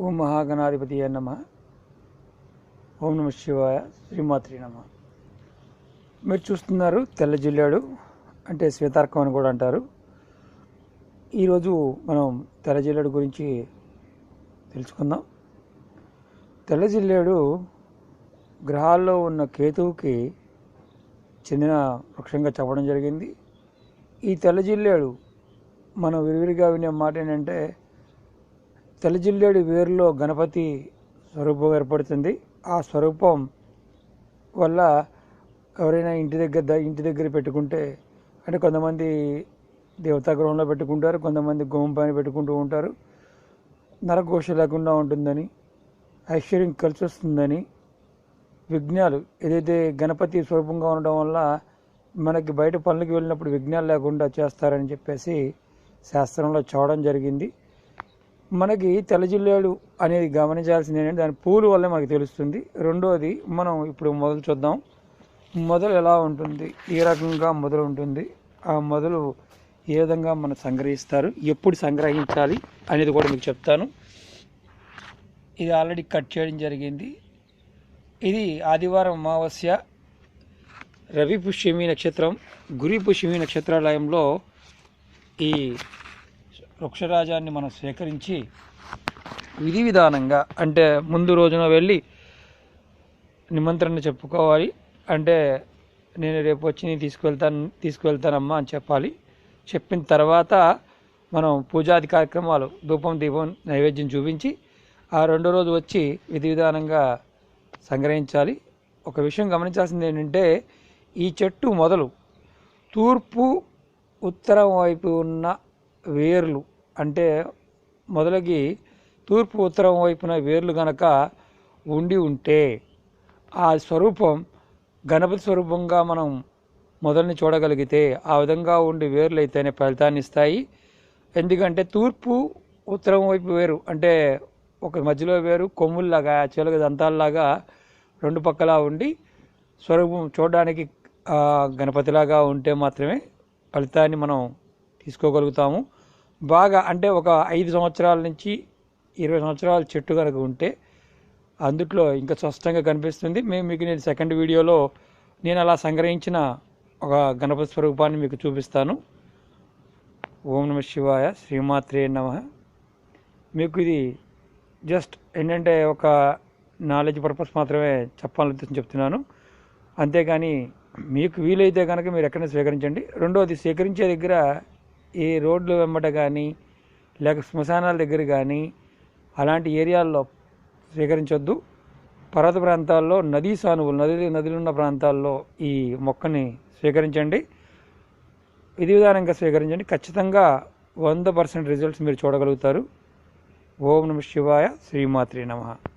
ఓం మహాగణాధిపతి నమ. ఓం నమ శివాయ శ్రీమాత్రి నమ. మీరు చూస్తున్నారు తెల్ల జిల్లాడు అంటే శ్వేతార్కం అని కూడా అంటారు. ఈరోజు మనం తెల్ల జిల్లాడు గురించి తెలుసుకుందాం. తెల్ల జిల్లాడు గ్రహాల్లో ఉన్న కేతువుకి చెందిన వృక్షంగా చెప్పడం జరిగింది. ఈ తెల్ల జిల్లాడు మనం విరివిరిగా వినే మాట ఏంటంటే తెల్ల వేరులో గణపతి స్వరూపం ఏర్పడుతుంది. ఆ స్వరూపం వల్ల ఎవరైనా ఇంటి దగ్గర ఇంటి దగ్గర పెట్టుకుంటే అంటే కొంతమంది దేవతాగ్రహంలో పెట్టుకుంటారు కొంతమంది గోం పైన పెట్టుకుంటూ ఉంటారు. నరఘోష లేకుండా ఉంటుందని ఐశ్వర్యం కలిసి వస్తుందని విఘ్నాలు ఏదైతే గణపతి స్వరూపంగా ఉండడం వల్ల మనకి బయట పనులకు వెళ్ళినప్పుడు విఘ్నాలు లేకుండా చేస్తారని చెప్పేసి శాస్త్రంలో చూడడం జరిగింది. మనకి తెల్లజిల్లేడు అనేది గమనించాల్సింది ఏంటంటే దాని పూలు వల్లే మనకు తెలుస్తుంది. రెండోది మనం ఇప్పుడు మొదలు చూద్దాం. మొదలు ఎలా ఉంటుంది? ఏ రకంగా మొదలు ఉంటుంది? ఆ మొదలు ఏ విధంగా మనం సంగ్రహిస్తారు? ఎప్పుడు సంగ్రహించాలి అనేది కూడా మీకు చెప్తాను. ఇది ఆల్రెడీ కట్ చేయడం జరిగింది. ఇది ఆదివారం అమావాస్య రవి పుష్యమి నక్షత్రం గురి పుష్యమి నక్షత్రాలయంలో ఈ వృక్షరాజాన్ని మనం స్వీకరించి విధి విధానంగా అంటే ముందు రోజున వెళ్ళి నిమంత్రణ చెప్పుకోవాలి. అంటే నేను రేపు వచ్చి నేను తీసుకువెళ్తాను తీసుకువెళ్తానమ్మా అని చెప్పాలి. చెప్పిన తర్వాత మనం పూజాది కార్యక్రమాలు ధూపం దీపం నైవేద్యం చూపించి ఆ రెండో రోజు వచ్చి విధి విధానంగా సంగ్రహించాలి. ఒక విషయం గమనించాల్సింది ఏంటంటే ఈ చెట్టు మొదలు తూర్పు ఉత్తరం వైపు ఉన్న వేర్లు అంటే మొదలగి తూర్పు ఉత్తరం వైపున వేర్లు గనక ఉండి ఉంటే ఆ స్వరూపం గణపతి స్వరూపంగా మనం మొదలని చూడగలిగితే ఆ విధంగా ఉండి వేర్లు అయితేనే ఫలితాన్ని ఇస్తాయి. ఎందుకంటే తూర్పు ఉత్తరం వైపు వేరు అంటే ఒక మధ్యలో వేరు కొమ్ముల్లాగా చిలక దంతాల్లాగా రెండు పక్కలా ఉండి స్వరూపం చూడడానికి గణపతిలాగా ఉంటే మాత్రమే ఫలితాన్ని మనం తీసుకోగలుగుతాము. బాగా అంటే ఒక ఐదు సంవత్సరాల నుంచి ఇరవై సంవత్సరాల చెట్టు కనుక ఉంటే అందుట్లో ఇంకా స్పష్టంగా కనిపిస్తుంది. మేము మీకు నేను సెకండ్ వీడియోలో నేను అలా సంగ్రహించిన ఒక గణపతి స్వరూపాన్ని మీకు చూపిస్తాను. ఓం నమ శివాయ శ్రీమాత్రే నమ. మీకు ఇది జస్ట్ ఏంటంటే ఒక నాలెడ్జ్ పర్పస్ మాత్రమే చెప్పాలని చెప్తున్నాను. అంతేగాని మీకు వీలైతే కనుక మీరు ఎక్కడైనా స్వీకరించండి. రెండోది స్వీకరించే దగ్గర ఏ రోడ్లు వెంబట కానీ లేక శ్మశానాల దగ్గర కానీ అలాంటి ఏరియాల్లో స్వీకరించొద్దు పర్వత ప్రాంతాల్లో నదీ సానువులు నది నదులు ఉన్న ప్రాంతాల్లో ఈ మొక్కని స్వీకరించండి విధి విధానంగా స్వీకరించండి ఖచ్చితంగా వంద పర్సెంట్ రిజల్ట్స్ మీరు చూడగలుగుతారు. ఓం నమ శివాయ శ్రీమాత్రి నమః.